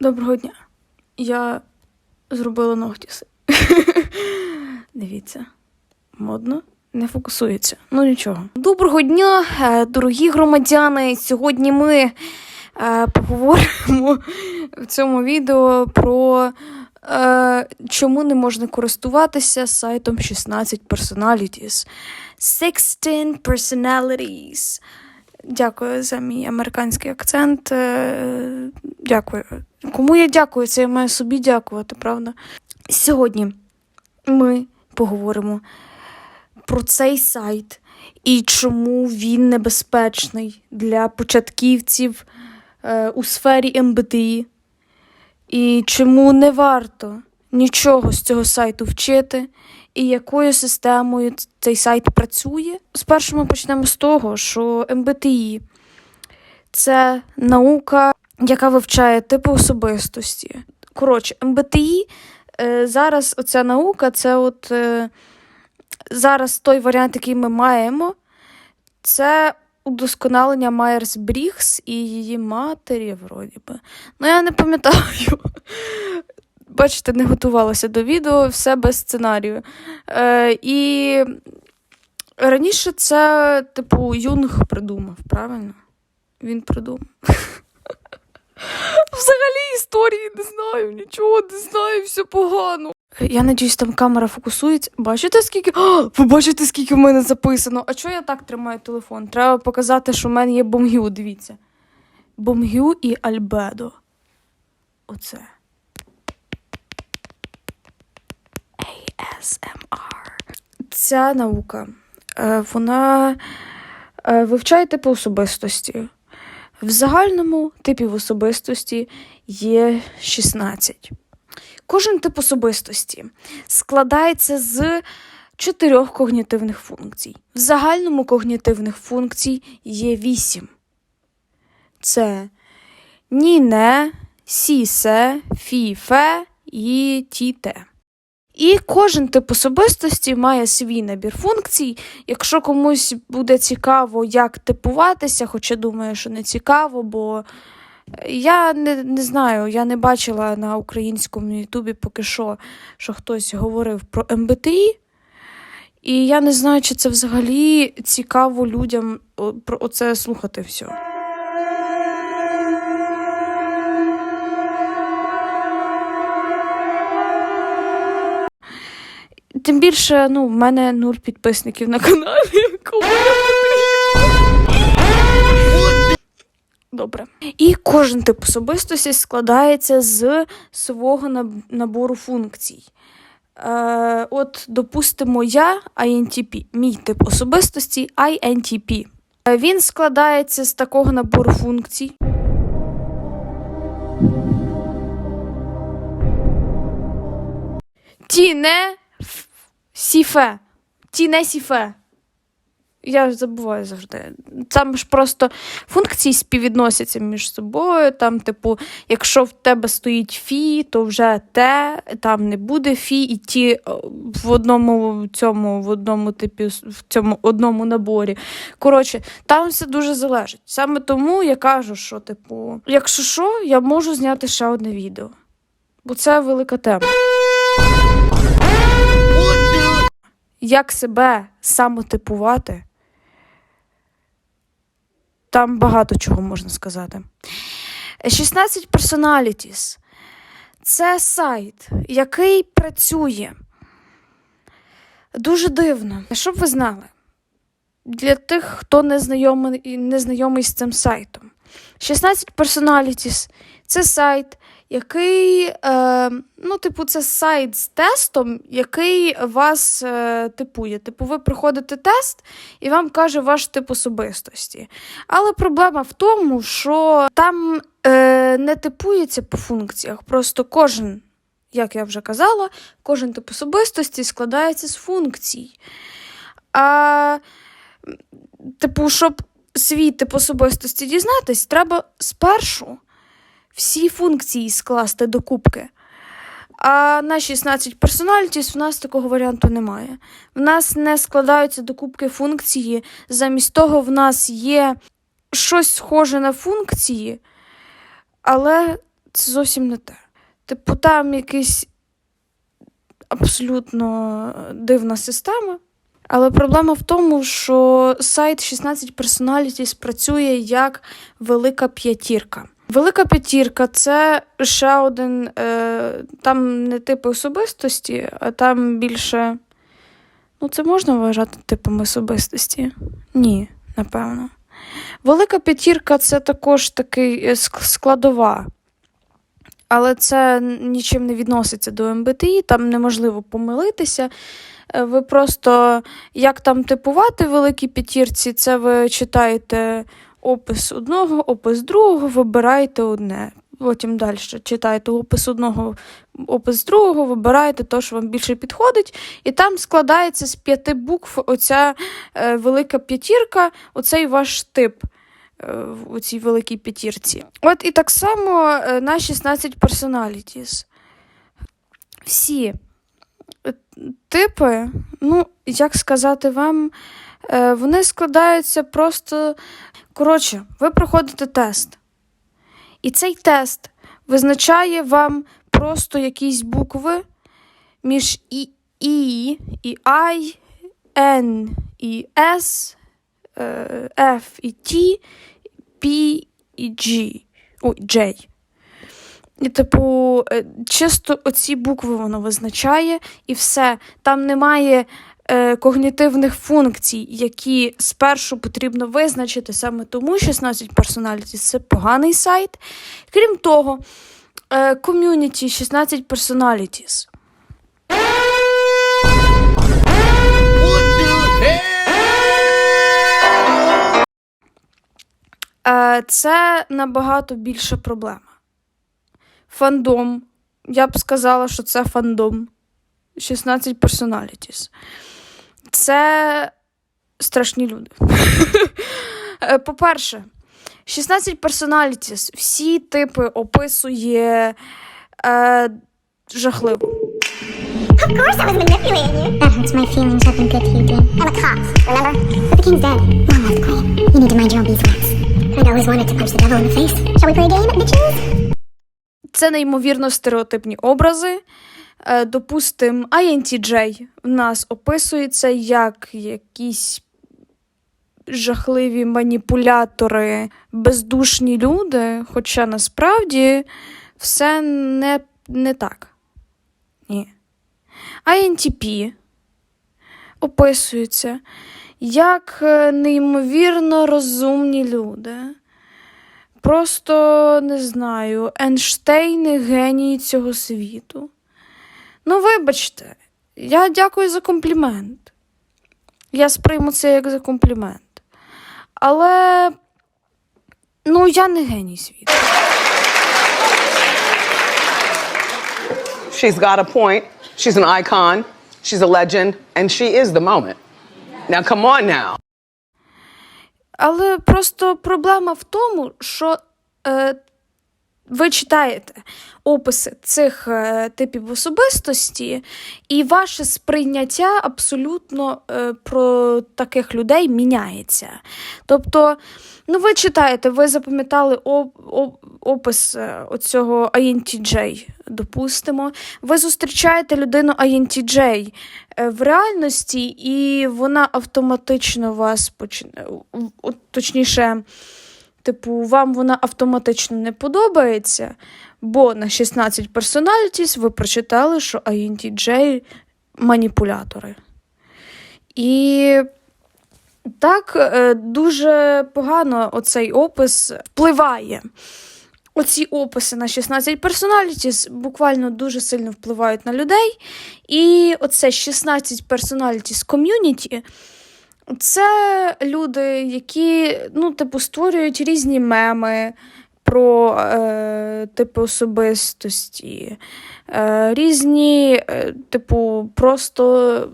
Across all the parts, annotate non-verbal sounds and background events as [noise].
Доброго дня. Я зробила ногті. си- [laughs] Дивіться, модно, не фокусується. Ну нічого. Доброго дня, е, дорогі громадяни. Сьогодні ми е, поговоримо в цьому відео про е, чому не можна користуватися сайтом 16 personalities. 16 personalities. Дякую за мій американський акцент. Е, Дякую. Кому я дякую, це я маю собі дякувати, правда? Сьогодні ми поговоримо про цей сайт і чому він небезпечний для початківців е, у сфері МБТІ, і чому не варто нічого з цього сайту вчити, і якою системою цей сайт працює. Спершу ми почнемо з того, що МБТІ це наука, яка вивчає типи особистості. Коротше, МБТІ е, зараз оця наука, це от е, зараз той варіант, який ми маємо, це удосконалення Майерс Брігс і її матері, вроді би. Ну, я не пам'ятаю. Бачите, не готувалася до відео, все без сценарію. Е, і раніше це, типу, Юнг придумав, правильно? Він придумав. [laughs] Взагалі історії не знаю, нічого не знаю, все погано. Я надіюсь, там камера фокусується. Бачите, скільки. О, ви бачите, скільки в мене записано. А чого я так тримаю телефон? Треба показати, що в мене є бомгю, дивіться. Бомгю і Альбедо. Оце. ASMR. Ця наука, е, вона е, вивчає типи особистості. В загальному типів особистості є 16. Кожен тип особистості складається з чотирьох когнітивних функцій. В загальному когнітивних функцій є вісім. Це ніне, сісе, фіфе і тіте. І кожен тип особистості має свій набір функцій. Якщо комусь буде цікаво, як типуватися, хоча думаю, що не цікаво, бо я не, не знаю, я не бачила на українському Ютубі поки що, що хтось говорив про МБТІ. І я не знаю, чи це взагалі цікаво людям про оце слухати все. Тим більше, ну, в мене нуль підписників на каналі. Добре. І кожен тип особистості складається з свого набору функцій. Е, от, допустимо, я INTP, мій тип особистості INTP. Е, Він складається з такого набору функцій. Тіне ф- сіфе. Тіне сіфе. Я забуваю завжди. Там ж просто функції співвідносяться між собою. Там, типу, якщо в тебе стоїть фі, то вже те, там не буде фі, і ті в одному цьому, в одному типі, в цьому одному наборі. Коротше, там все дуже залежить. Саме тому я кажу, що, типу, якщо що, я можу зняти ще одне відео. Бо це велика тема. Як себе самотипувати? Там багато чого можна сказати. 16 Personalities – це сайт, який працює дуже дивно. Щоб ви знали, для тих, хто не знайомий, не знайомий з цим сайтом. 16 Personalities – це сайт, який, е, ну, типу, це сайт з тестом, який вас е, типує. Типу, ви проходите тест, і вам каже ваш тип особистості. Але проблема в тому, що там е, не типується по функціях. Просто кожен, як я вже казала, кожен тип особистості складається з функцій. А, типу, щоб свій тип особистості дізнатись, треба спершу всі функції скласти до кубки. А на 16 personalities в нас такого варіанту немає. В нас не складаються до кубки функції. Замість того, в нас є щось схоже на функції, але це зовсім не те. Типу, там якийсь абсолютно дивна система. Але проблема в тому, що сайт 16 Personalities працює як велика п'ятірка. Велика п'ятірка це ще один, е, там не типи особистості, а там більше. Ну, це можна вважати типом особистості? Ні, напевно. Велика п'ятірка це також такий е, складова. Але це нічим не відноситься до МБТІ, там неможливо помилитися. Е, Ви просто як там типувати в великій п'ятірці, це ви читаєте опис одного, опис другого, вибираєте одне. Потім далі читаєте опис одного, опис другого, вибираєте те, що вам більше підходить, і там складається з п'яти букв оця е, велика п'ятірка, оцей ваш тип е, у цій великій п'ятірці. От і так само е, на 16 personalities. Всі е, типи, ну, як сказати вам, е, вони складаються просто. Коротше, ви проходите тест. І цей тест визначає вам просто якісь букви між І, І і I, N і S, е, F і T, P і G. Ой, J. І, типу, е, чисто оці букви воно визначає, і все. Там немає е, когнітивних функцій, які спершу потрібно визначити саме тому 16 Personalities – це поганий сайт. Крім того, е, ком'юніті 16 Personalities. Е, Це набагато більша проблема. Фандом. Я б сказала, що це фандом. 16 personalities. Це страшні люди. Е, По-перше, 16 personalities, всі типи описує е, жахливо. Of course I was manipulating you. That hurts my feelings. I've been good to you, Dean. I'm a cop, remember? But the king's dead. Mom left quiet. You need to mind your own beeswax. I'd always wanted to punch the devil in the face. Shall we play a game, bitches? Це неймовірно стереотипні образи. Е, Допустим, INTJ в нас описується як якісь жахливі маніпулятори, бездушні люди, хоча насправді все не, не так. Ні. INTP описується як е, неймовірно розумні люди. Просто не знаю, Ейнштейни генії цього світу. Ну, вибачте, я дякую за комплімент. Я сприйму це як за комплімент. Але ну, я не геній світу. She's got a point. She's an icon. She's a legend. And she is the moment. Now, come on now. Але просто проблема в тому, що е, ви читаєте описи цих е, типів особистості, і ваше сприйняття абсолютно е, про таких людей міняється. Тобто, ну, ви читаєте, ви запам'ятали оп, оп, опис е, оцього INTJ, допустимо, ви зустрічаєте людину INTJ е, в реальності, і вона автоматично вас почне, точніше, типу, вам вона автоматично не подобається, бо на 16 personalities ви прочитали, що INTJ маніпулятори. І так е, дуже погано оцей опис впливає. Оці описи на 16 personalities буквально дуже сильно впливають на людей. І оце 16 personalities community це люди, які, ну, типу, створюють різні меми про е, типи особистості, е, різні, е, типу, просто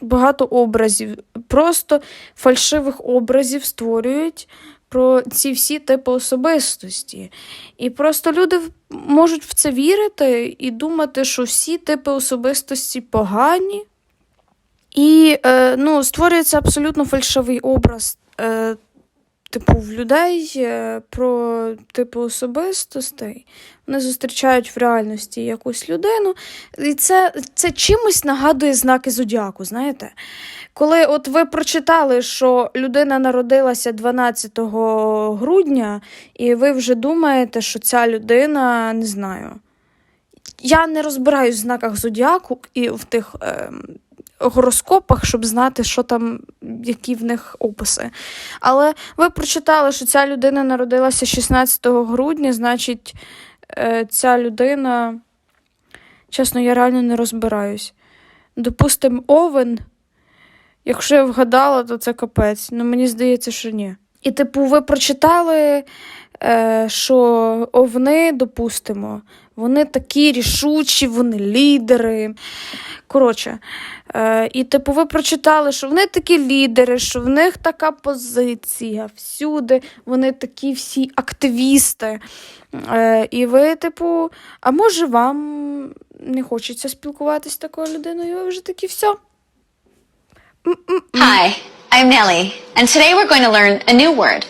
багато образів, просто фальшивих образів створюють про ці всі типи особистості. І просто люди можуть в це вірити і думати, що всі типи особистості погані. І е, ну, створюється абсолютно фальшивий образ е, типу, в людей е, про типу особистостей. Вони зустрічають в реальності якусь людину, і це, це чимось нагадує знаки зодіаку, знаєте? Коли от ви прочитали, що людина народилася 12 грудня, і ви вже думаєте, що ця людина, не знаю. Я не розбираюсь в знаках зодіаку і в тих ем, гороскопах, щоб знати, що там, які в них описи. Але ви прочитали, що ця людина народилася 16 грудня, значить, е, ця людина, чесно, я реально не розбираюсь. Допустим, овен. Якщо я вгадала, то це капець. Ну мені здається, що ні. І, типу, ви прочитали, що овни, допустимо, вони такі рішучі, вони лідери. Коротше, е, і типу, ви прочитали, що вони такі лідери, що в них така позиція всюди, вони такі всі активісти. Е, і ви, типу, а може вам не хочеться спілкуватися з такою людиною, ви вже такі все. Hi, I'm Nellie, and today we're going to learn a new word.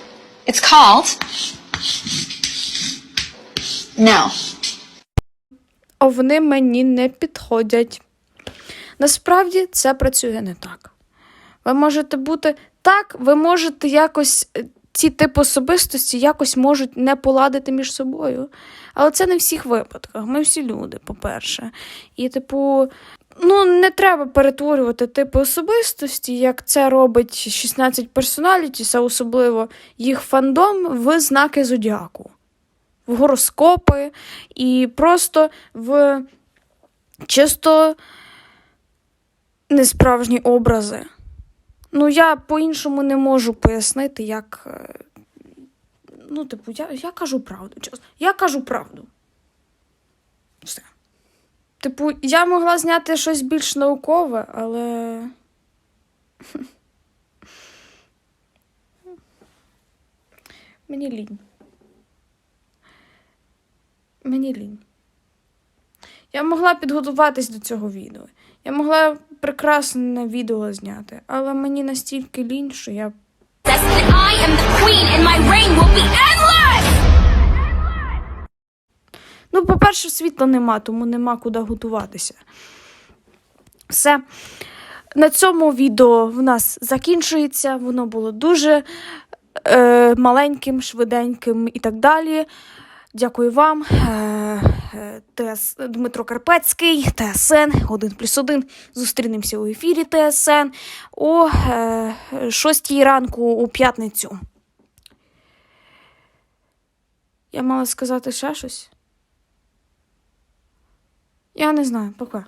It's called no. а вони мені не підходять. Насправді це працює не так. Ви можете бути так, ви можете якось е, ці типи особистості якось можуть не поладити між собою. Але це не в всіх випадках. Ми всі люди, по-перше. І, типу, ну, не треба перетворювати типи особистості, як це робить 16 персоналітіс, а особливо їх фандом в знаки зодіаку в гороскопи і просто в чисто несправжні образи. Ну, я по-іншому не можу пояснити, як. е, Ну, типу, я, я кажу правду, чесно. Я кажу правду. Все. Типу, я могла зняти щось більш наукове, але. [laughs] Мені лінь. Мені лінь. Я могла підготуватись до цього відео. Я могла прекрасне відео зняти, але мені настільки лінь, що я. I am the queen and my reign will be endless! Ну, по-перше, світла нема, тому нема куди готуватися. Все. На цьому відео в нас закінчується. Воно було дуже е, маленьким, швиденьким і так далі. Дякую вам. Е, е, ТС Дмитро Карпецький, ТСН 1 плюс 1. Зустрінемося у ефірі ТСН о е, 6 ранку у п'ятницю. Я мала сказати ще щось? Я не знаю, пока.